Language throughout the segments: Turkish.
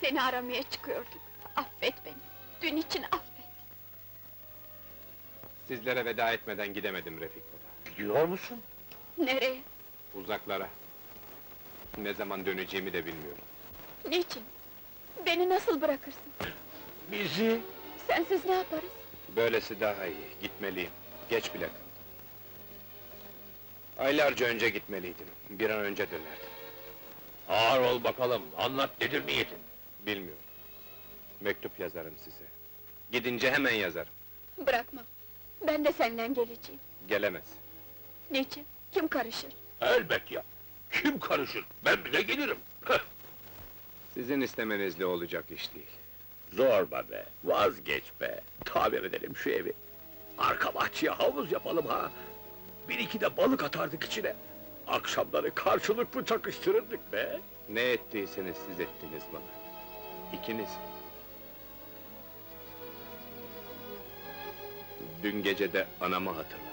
Seni aramaya çıkıyorduk. Affet beni. Dün için affet. Sizlere veda etmeden gidemedim Refik Baba. Gidiyor musun? Nereye? Uzaklara. Ne zaman döneceğimi de bilmiyorum. Niçin? Beni nasıl bırakırsın? Bizi? Sensiz ne yaparız? Böylesi daha iyi, gitmeliyim. Geç bile kaldım. Aylarca önce gitmeliydim, bir an önce dönerdim. Ağır ol bakalım, anlat nedir niyetin? Bilmiyorum. Mektup yazarım size. Gidince hemen yazarım. Bırakma. Ben de seninle geleceğim. Gelemez. Niçin? Kim karışır? Elbet ya! Kim karışır? Ben bile gelirim! Heh! Sizin istemenizle olacak iş değil. Zorba be, vazgeç be! Tamir edelim şu evi! Arka bahçeye havuz yapalım ha! Bir iki de balık atardık içine! Akşamları karşılıklı çakıştırırdık be! Ne ettiyseniz siz ettiniz bana. İkiniz. Dün gece de anamı hatırladım.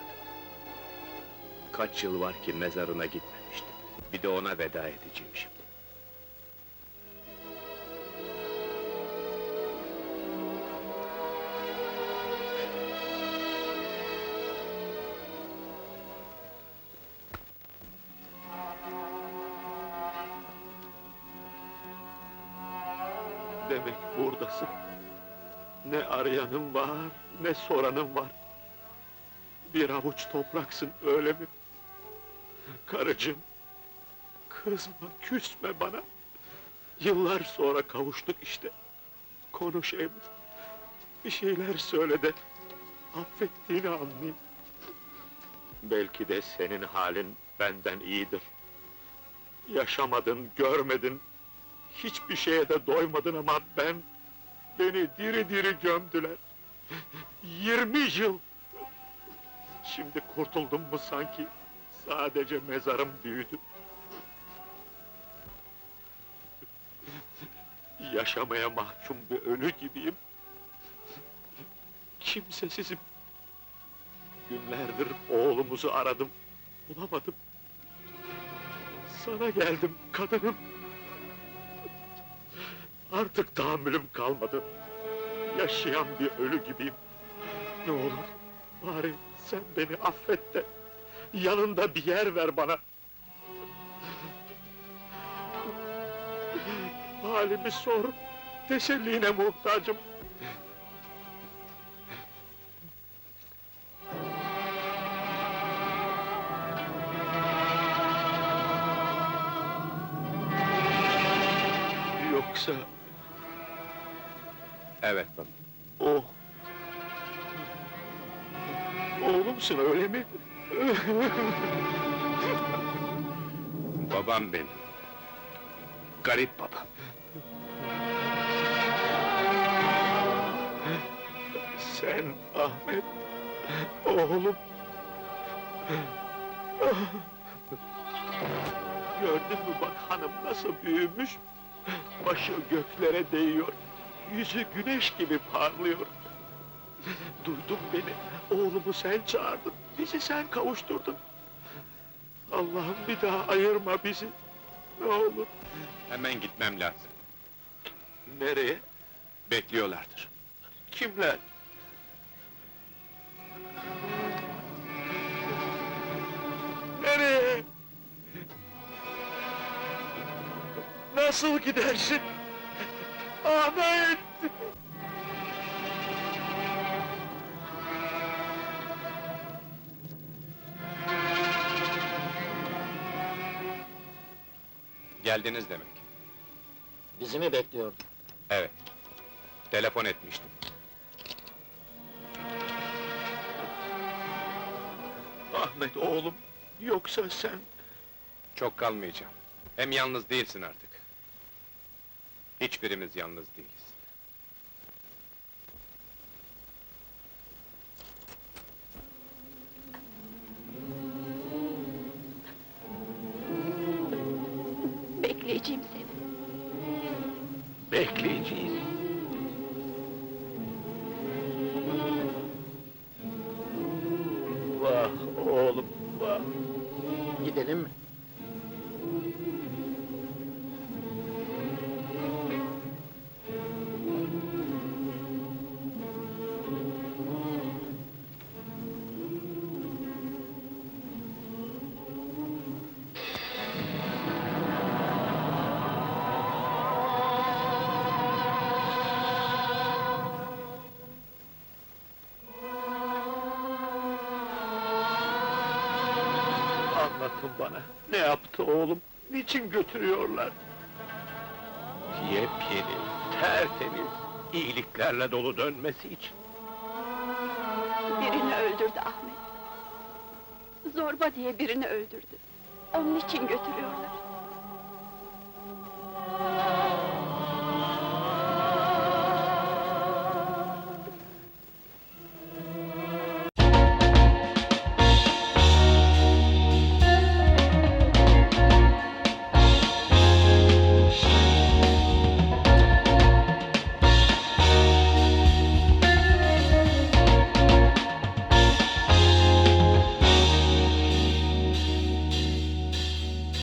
Kaç yıl var ki mezarına gitmemiştim. Bir de ona veda edeceğim şimdi. Demek buradasın. Ne arayanım var, ne soranım var. Bir avuç topraksın, öyle mi? Karıcığım, kızma, küsme bana. Yıllar sonra kavuştuk işte. Konuş Emre. Bir şeyler söyle de affettiğini anlayayım. Belki de senin halin benden iyidir. Yaşamadın, görmedin, Hiçbir şeye de doymadın ama ben... Beni diri diri gömdüler. Yirmi yıl! Şimdi kurtuldum mu sanki? Sadece mezarım büyüdü. Yaşamaya mahkum bir ölü gibiyim. Kimsesizim. Günlerdir oğlumuzu aradım, bulamadım. Sana geldim kadınım. Artık tahammülüm kalmadı. Yaşayan bir ölü gibiyim. Ne olur, bari sen beni affet de... ...yanında bir yer ver bana. Halimi sor, teselline muhtacım. Yoksa Evet baba. o... Oğlumsun öyle mi? Babam benim. Garip babam. Sen Ahmet, oğlum. Gördün mü bak hanım nasıl büyümüş? Başı göklere değiyor, yüzü güneş gibi parlıyor. Duydun beni, oğlumu sen çağırdın, bizi sen kavuşturdun. Allah'ım bir daha ayırma bizi, ne olur. Hemen gitmem lazım. Nereye? Bekliyorlardır. Kimler? Nereye? Nasıl gidersin? Ahmet! Geldiniz demek. Bizi mi bekliyordun? Evet. Telefon etmiştim. Ahmet oğlum, yoksa sen... Çok kalmayacağım. Hem yalnız değilsin artık. Hiçbirimiz yalnız değiliz. Bekleyeceğim seni. Bekleyeceğiz. Vah oğlum, vah! Gidelim mi? Anlatın bana. Ne yaptı oğlum? Niçin götürüyorlar? Yepyeni, tertemiz, iyiliklerle dolu dönmesi için. Birini öldürdü Ahmet. Zorba diye birini öldürdü. Onun için götürüyorlar.